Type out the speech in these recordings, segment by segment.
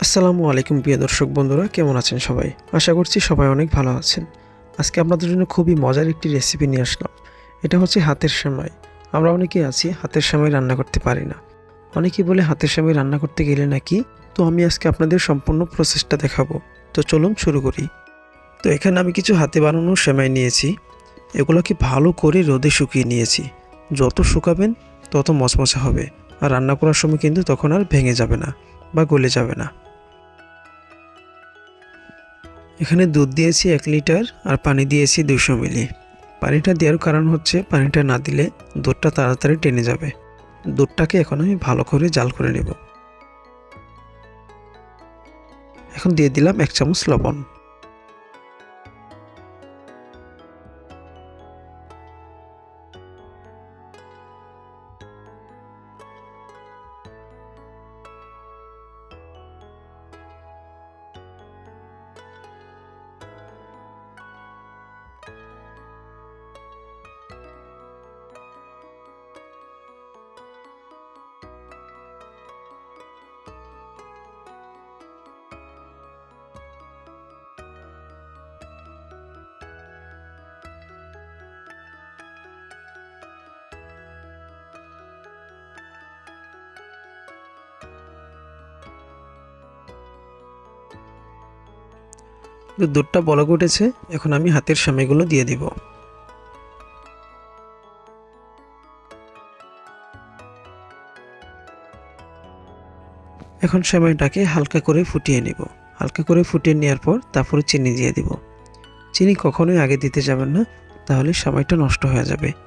আসসালামু আলাইকুম প্রিয় দর্শক বন্ধুরা, কেমন আছেন সবাই? আশা করছি সবাই অনেক ভালো আছেন। আজকে আপনাদের জন্য খুবই মজার একটি রেসিপি নিয়ে আসলাম। এটা হচ্ছে হাতের সেমাই। আমরা অনেকেই আছি, হাতের সেমাই রান্না করতে পারি না। অনেকেই বলে হাতের সেমাই রান্না করতে গেলে নাকি? তো আমি আজকে আপনাদের সম্পূর্ণ প্রসেসটা দেখাবো। তো চলুন শুরু করি। তো এখানে আমি কিছু হাতে বানানো সেমাই নিয়েছি। এগুলোকে ভালো করে রোদে শুকিয়ে নিয়েছি। যত শুকাবেন, তত মচমচে হবে। আর রান্না করার সময় কিন্তু তখন আর ভেঙে যাবে না বা গলে যাবে না। এখানে দুধ দিয়েছি এক লিটার আর পানি দিয়েছি দুশো মিলি। পানিটা দেওয়ার কারণ হচ্ছে পানিটা না দিলে দুধটা তাড়াতাড়ি টেনে যাবে। দুধটাকে এখন আমি ভালো করে জাল করে নেব। এখন দিয়ে দিলাম এক চামচ লবণ। দুধটা বলক উঠেছে, এখন আমি হাতের সামাইগুলো দিয়ে দিব। এখন সেমাইটাকে হালকা করে ফুটিয়ে নিব। হালকা করে ফুটিয়ে নেওয়ার পর তারপরে চিনি দিয়ে দিব। চিনি কখনোই আগে দিতে যাবেন না, তাহলে সেমাইটা নষ্ট হয়ে যাবে।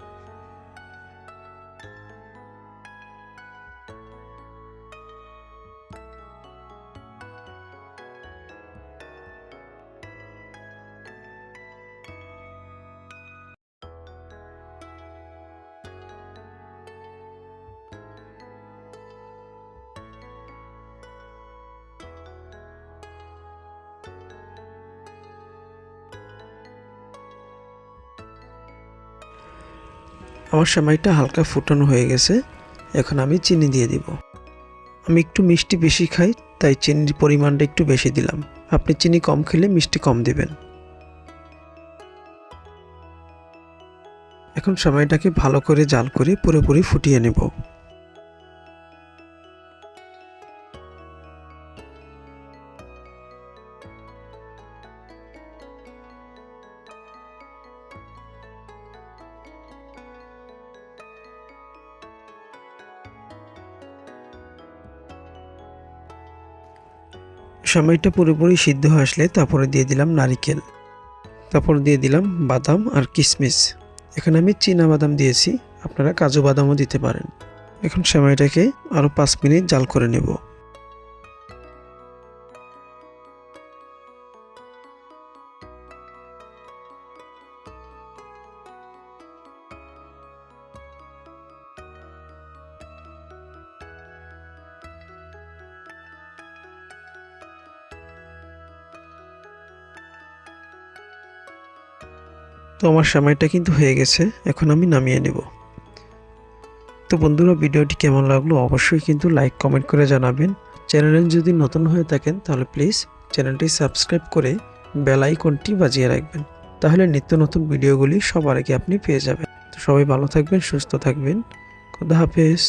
আমার সেমাইটা হালকা ফুটানো হয়ে গেছে, এখন আমি চিনি দিয়ে দিব। আমি একটু মিষ্টি বেশি খাই, তাই চিনির পরিমাণটা একটু বেশি দিলাম। আপনি চিনি কম খেলে মিষ্টি কম দেবেন। এখন সময়টাকে ভালো করে জাল করে পুরোপুরি ফুটিয়ে নেব। সময়টা পুরোপুরি সিদ্ধ আসলে তারপরে দিয়ে দিলাম নারিকেল। তারপর দিয়ে দিলাম বাদাম আর কিশমিশ এখানে আমি চীনা বাদাম দিয়েছি, আপনারা কাজু বাদামও দিতে পারেন। এখন সময়টাকে আরও পাঁচ মিনিট জাল করে নেব। তো আমার সময়টা কিন্তু হয়ে গেছে, এখন আমি নামিয়ে নেব। তো বন্ধুরা, ভিডিওটি কেমন লাগল অবশ্যই কিন্তু লাইক, কমেন্ট করে জানাবেন। চ্যানেলে যদি নতুন হয়ে থাকেন, তাহলে প্লিজ চ্যানেলটি সাবস্ক্রাইব করে বেল আইকনটি বাজিয়ে রাখবেন। তাহলে নিত্য নতুন ভিডিওগুলি সবার আগে আপনি পেয়ে যাবেন। তো সবাই ভালো থাকবেন, সুস্থ থাকবেন। খুদা হাফেজ।